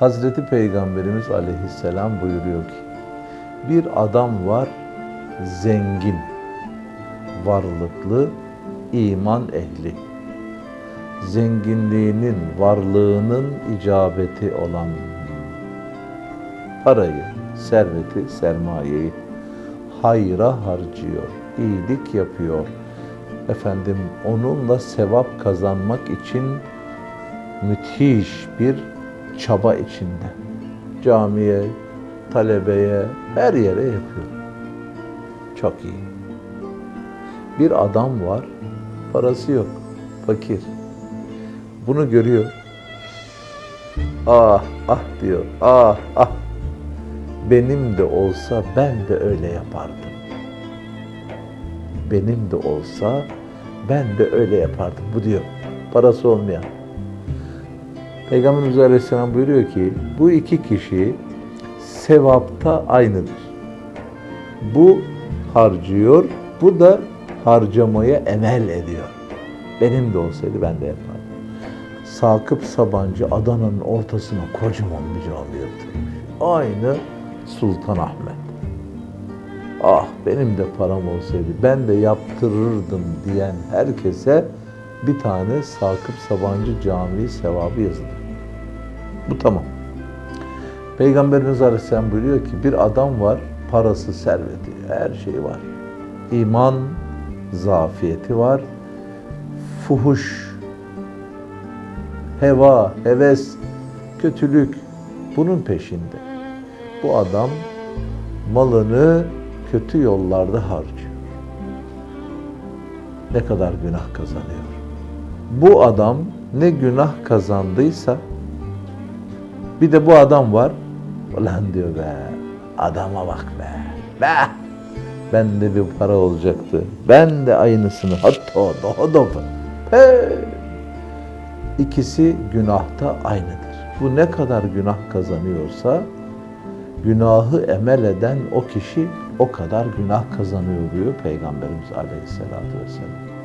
Hazreti Peygamberimiz aleyhisselam buyuruyor ki, bir adam var zengin, varlıklı, iman ehli. Zenginliğinin, varlığının icabeti olan parayı, serveti, sermayeyi hayra harcıyor, iyilik yapıyor. Efendim onunla sevap kazanmak için müthiş bir çaba içinde. Camiye, talebeye, her yere yapıyor. Çok iyi. Bir adam var, parası yok, fakir. Bunu görüyor. Ah, ah diyor, ah, ah. Benim de olsa ben de öyle yapardım. Benim de olsa ben de öyle yapardım. Bu diyor, parası olmayan. Peygamberimiz Aleyhisselam buyuruyor ki bu iki kişi sevapta aynıdır. Bu harcıyor, bu da harcamaya emel ediyor. Benim de olsaydı ben de yapardım. Sakıp Sabancı Adana'nın ortasına kocaman bir cami yaptırmış. Aynı Sultan Ahmet. Ah benim de param olsaydı ben de yaptırırdım diyen herkese bir tane Sakıp Sabancı Camii sevabı yazılır. Bu tamam. Peygamberimiz Aleyhisselam buyuruyor ki bir adam var, parası, serveti, her şeyi var. İman zafiyeti var. Fuhuş, heva, heves, kötülük bunun peşinde. Bu adam malını kötü yollarda harcıyor. Ne kadar günah kazanıyor. Bu adam ne günah kazandıysa bir de bu adam var. Ulan diyor be adama bak be. Be. Ben de bir para olacaktı. Ben de aynısını hatta daha da He. İkisi günahta aynıdır. Bu ne kadar günah kazanıyorsa günahı emel eden o kişi o kadar günah kazanıyor diyor Peygamberimiz Aleyhisselatü Vesselam.